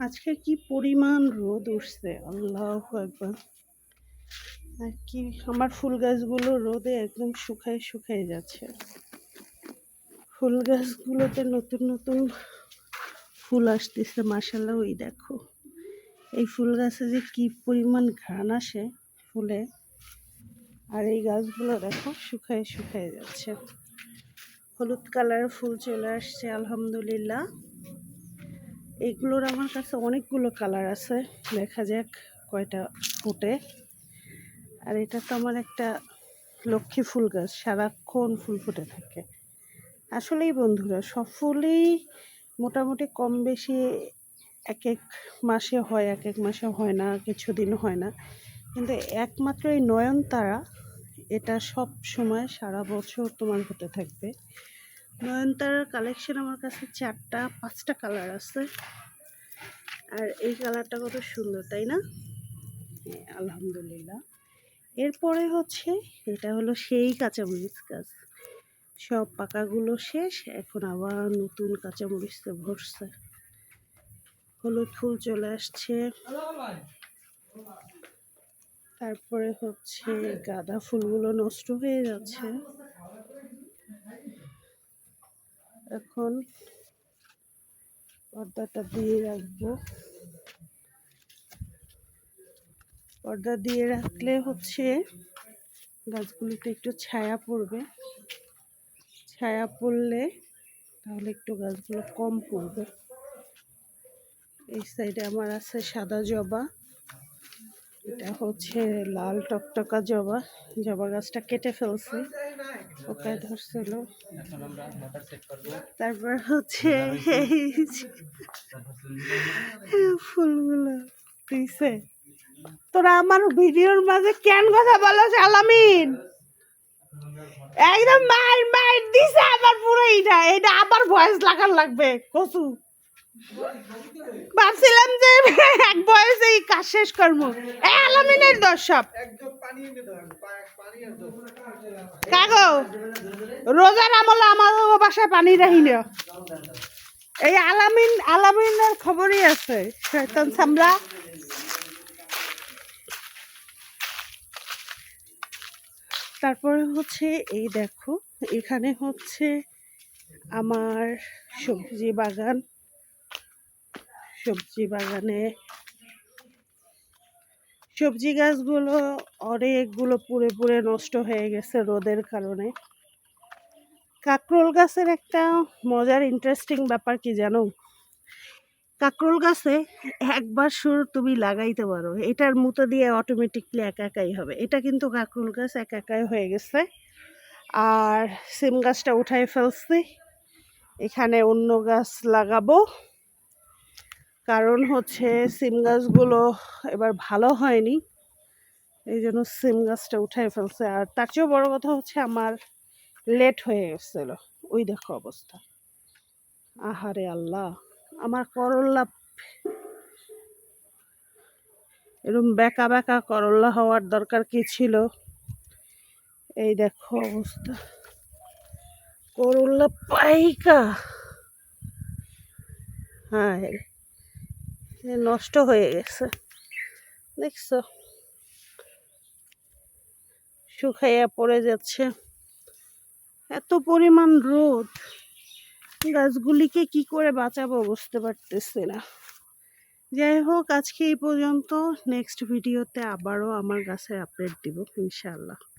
আজকে কি পরিমাণ রোদ উঠছে? আল্লাহ একবার আর কি, আমার ফুল গাছগুলো রোদে একদম শুকায় শুকায় যাচ্ছে। ফুল গাছগুলোতে নতুন নতুন ফুল আসতেছে মাসাল্লাহ ওই দেখো। এই ফুল গাছে যে কি পরিমাণ ঘ্রাণ আসে ফুলে, আর এই গাছগুলো দেখো শুকায় শুকায় যাচ্ছে। হলুদ কালার ফুল চলে আসছে, আলহামদুলিল্লাহ। এগুলোর আমার কাছে অনেকগুলো কালার আছে। দেখা যাক কয়টা ফুটে। আর এটা তো আমার একটা লক্ষ্মী ফুল গাছ, সারাক্ষণ ফুল ফুটে থাকে। আসলেই বন্ধুরা, সব ফুলেই মোটামুটি কম বেশি এক এক মাসে হয় এক এক মাসে হয় না, কিছুদিন হয় না। কিন্তু একমাত্র এই নয়নতারা, এটা সব সময় সারা বছর তোমার হতে থাকবে। নয়নতারার কালেকশন আমার কাছে চারটা, পাঁচটা কালার আছে। আর এই কালারটা কত সুন্দর, তাই না? আলহামদুলিল্লাহ। এরপরে হচ্ছে, এটা হলো সেই কাঁচামরিচ গাছ। সব পাকাগুলো শেষ, এখন আবার নতুন কাঁচামরিচতে ভরছে। হলুদ ফুল চলে আসছে। তারপরে হচ্ছে গাঁদা ফুলগুলো নষ্ট হয়ে যাচ্ছে। এখন পর্দাটা দিয়ে রাখব। পর্দা দিয়ে রাখলে হচ্ছে গাছগুলিতে একটু ছায়া পড়বে। ছায়া পড়লে তাহলে একটু গাছগুলো কম পড়বে। এই সাইডে আমার আছে সাদা জবা। এটা হচ্ছে লাল টকটকা জবা। জবা গাছটা কেটে ফেলছে। ওকে ধরছিল। তারপর হচ্ছে ফুলগুলো দিছে। তোরা আমার ভিডিওর মাঝে কেন কথা বলো আলামিন? একদম মার মার দিছে আবার পুরো এটা। এটা আবার ভয়েস লাগার লাগবে কসু ভাবছিলাম যে এক বয়সে এই কাজ শেষ করব। এই আলামিনের দর্শক কাগো রোজার আমলে আমার বাসায় পানি রাখি না এই আলামিন, আলামিনের খবরই আছে, শয়তান সামলা তারপরে হচ্ছে, এই দেখো, এখানে হচ্ছে আমার সবজি বাগান। সবজি বাগানে। সবজি গাছগুলো অনেকগুলো পুড়ে পুড়ে নষ্ট হয়ে গেছে রোদের কারণে। কাকরোল গাছের একটা মজার ইন্টারেস্টিং ব্যাপার কি জানো? কাকরোল গাছে একবার সুর তুমি লাগাইতে পারো। এটার মতো দিয়ে অটোমেটিকলি একা একাই হবে। এটা কিন্তু কাকরোল গাছ একা একাই হয়ে গেছে। আর সিম গাছটা উঠাই ফেলছি। এখানে অন্য গাছ লাগাবো। কারণ হচ্ছে সিম গাছগুলো এবার ভালো হয়নি। এই জন্য সিম গাছটা উঠাই ফেলছে। আর তার চেয়েও বড় কথা হচ্ছে আমার লেট হয়ে গেছিল ওই দেখো অবস্থা। আহারে আল্লাহ, আমার করল্লা এরকম বেকা বেকা করল্লা হওয়ার দরকার কি ছিল? এই দেখো অবস্থা। করল্লা পাইকা। হ্যাঁ নষ্ট হয়ে গেছে। দেখছ? শুকাইয়া পড়ে যাচ্ছে। এত পরিমাণ রোদ। গাছগুলিকে কি করে বাঁচাবো বুঝতে পারতেছি না। যাই হোক, আজকে এই পর্যন্ত। নেক্সট ভিডিওতে আবারও আমার গাছের আপডেট দিব, ইনশাআল্লাহ।